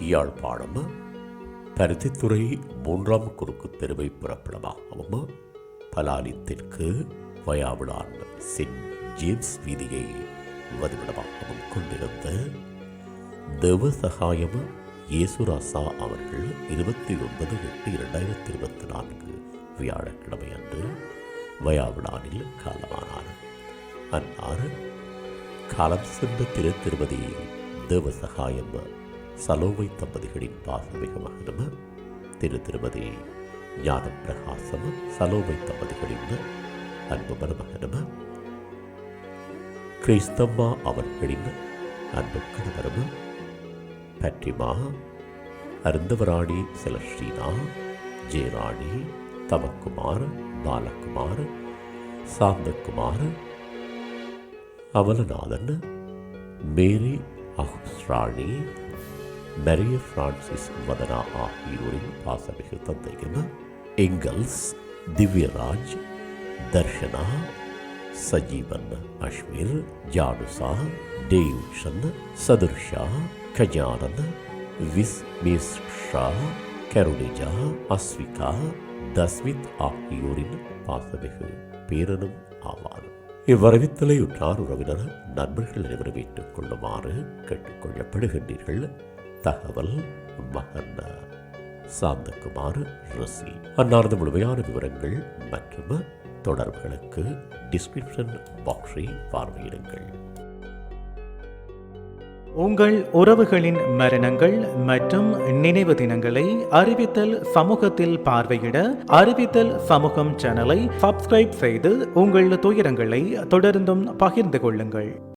யாழ்ப்பாணம் பருத்தித்துறை மூன்றாம் குறுக்கு தெருவை புறப்படமாகவும் பலாலி தெற்கு வயாவிடான் சென்ட் ஜேம்ஸ் வீதியை வதிவிடமாகவும் கொண்டிருந்த தேவசகாயம் இயேசுராசா அவர்கள் இருபத்தி ஒன்பது எட்டு இரண்டாயிரத்தி இருபத்தி நான்கு வியாழக்கிழமை அன்று வயாவிடானில் காலமானார். அன்னார் காலம் சென்ற திரு திருமதி தேவசகாயம் சலோவை தம்பதிகளின் பாசமிகு மகனும் திரு திருமதி ஞான பிரகாசம் சலோவை தம்பதிகளின் அன்பு மருமகனும் கிறிஸ்தம்மா அவர்களின் அன்பு கணவரும் Fatima Arunthavarani Celestina Jeyarani Thamakumar Balakumar Santhakumar Avalanathan Mary Augustrani Maria Francis Vathana ஆகியோரின் பாசமிகு தந்தைகள் எங்கல்ஸ் திவ்யராஜ் தர்ஷனா சஜீவன் அஷ்மீர் ஜானுசா டேயூஷன் சதுர்ஷா கஜானன் விஸ்மிஸ்ஷா கருணிஜா அஸ்விகா தஸ்மித் ஆகியோரின் பாசமிகு பேரனும் ஆவார் இவ்வரவித்தலை உற்றார் உறவினர் நண்பர்கள் அனைவரும் ஏற்றுக் கொள்ளுமாறு கேட்டுக்கொள்ளப்படுகின்றீர்கள். தகவல் மகன்னா சாந்தகுமார் ரிஷி அன்னார்ந்த முழுமையான விவரங்கள் மற்றும் தொடர்புகளுக்கு டிஸ்கிரிப்ஷன் பாக்ஸை பார்வையிடுங்கள். உங்கள் உறவுகளின் மரணங்கள் மற்றும் நினைவு தினங்களை அறிவித்தல் சமூகத்தில் பார்வையிட அறிவித்தல் சமூகம் சேனலை சப்ஸ்கிரைப் செய்து உங்கள் துயரங்களை தொடர்ந்தும் பகிர்ந்து கொள்ளுங்கள்.